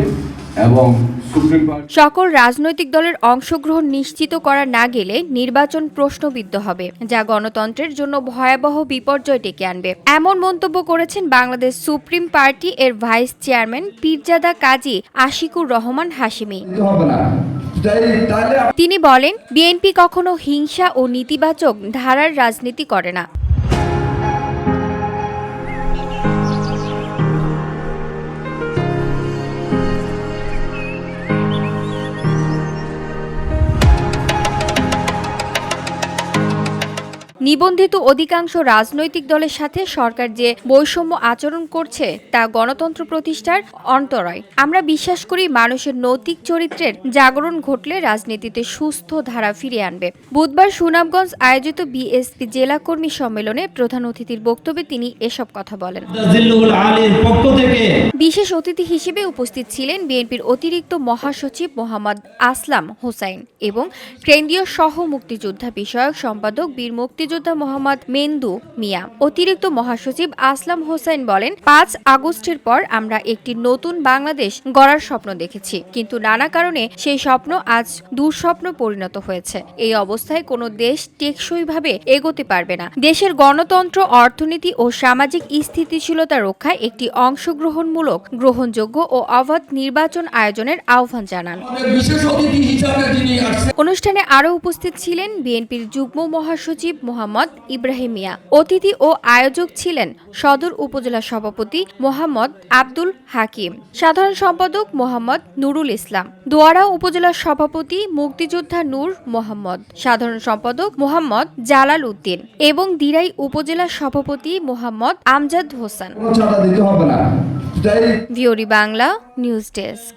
হবে এবং সকল রাজনৈতিক দলের অংশগ্রহণ নিশ্চিত করা না গেলে নির্বাচন প্রশ্নবিদ্ধ হবে যা গণতন্ত্রের জন্য ভয়াবহ বিপর্যয় ডেকে আনবে। এমন মন্তব্য করেছেন বাংলাদেশ সুপ্রিম পার্টি এর ভাইস চেয়ারম্যান পীরজাদা কাজী আশিকুর রহমান তাহলে তিনি বলেন বিএনপি কখনো হিংসা ও নেতিবাচক ধারার রাজনীতি করে না। নিবন্ধিত অধিকাংশ রাজনৈতিক দলের সাথে সরকার যে বৈষম্য আচরণ করছে তা গণতন্ত্র প্রতিষ্ঠার অন্তরায়। আমরা বিশ্বাস করি মানুষের নৈতিক চরিত্রের জাগরণ ঘটলে রাজনীতিতে সুস্থ ধারা ফিরিয়ে আনবে। বুধবার সুনামগঞ্জ আয়োজিত বিএসপি জেলা কর্মী সম্মেলনে প্রধান অতিথির বক্তব্যে তিনি এসব কথা বলেন। বিশেষ অতিথি হিসেবে উপস্থিত ছিলেন বিএনপির অতিরিক্ত মহাসচিব মোহাম্মদ আসলাম হোসাইন এবং কেন্দ্রীয় সহ মুক্তিযোদ্ধা বিষয়ক সম্পাদক বীর মুক্তিযোদ্ধা মোহাম্মদ মেন্দু মিয়া। অতিরিক্ত মহাসচিব আসলাম হোসাইন বলেন পাঁচ আগস্টের পর আমরা একটি নতুন বাংলাদেশ গড়ার স্বপ্ন দেখেছি। কিন্তু নানা কারণে সেই স্বপ্ন আজ দুঃস্বপ্ন পরিণত হয়েছে। এই অবস্থায় কোনো দেশ টেকসইভাবে এগোতে পারবে না। দেশের গণতন্ত্র অর্থনীতি ও সামাজিক স্থিতিশীলতা রক্ষায় একটি অংশগ্রহণমূলক গ্রহণযোগ্য ও অবাধ নির্বাচন আয়োজনের আহ্বান জানান। অনুষ্ঠানে আরও উপস্থিত ছিলেন বিএনপির যুগ্ম মহাসচিব মোহাম্মদ ইব্রাহিম মিয়া অতিথি ও আয়োজক ছিলেন সদর উপজেলা সভাপতি মোহাম্মদ আব্দুল হাকিম। সাধারণ সম্পাদক মোহাম্মদ নুরুল ইসলাম। দোয়ারা উপজেলা সভাপতি মুক্তিযোদ্ধা নূর মোহাম্মদ। সাধারণ সম্পাদক মোহাম্মদ জালাল উদ্দিন এবং দিরাই উপজেলা সভাপতি মোহাম্মদ আমজাদ হোসেন। ভিওরি বাংলা নিউজ ডেস্ক।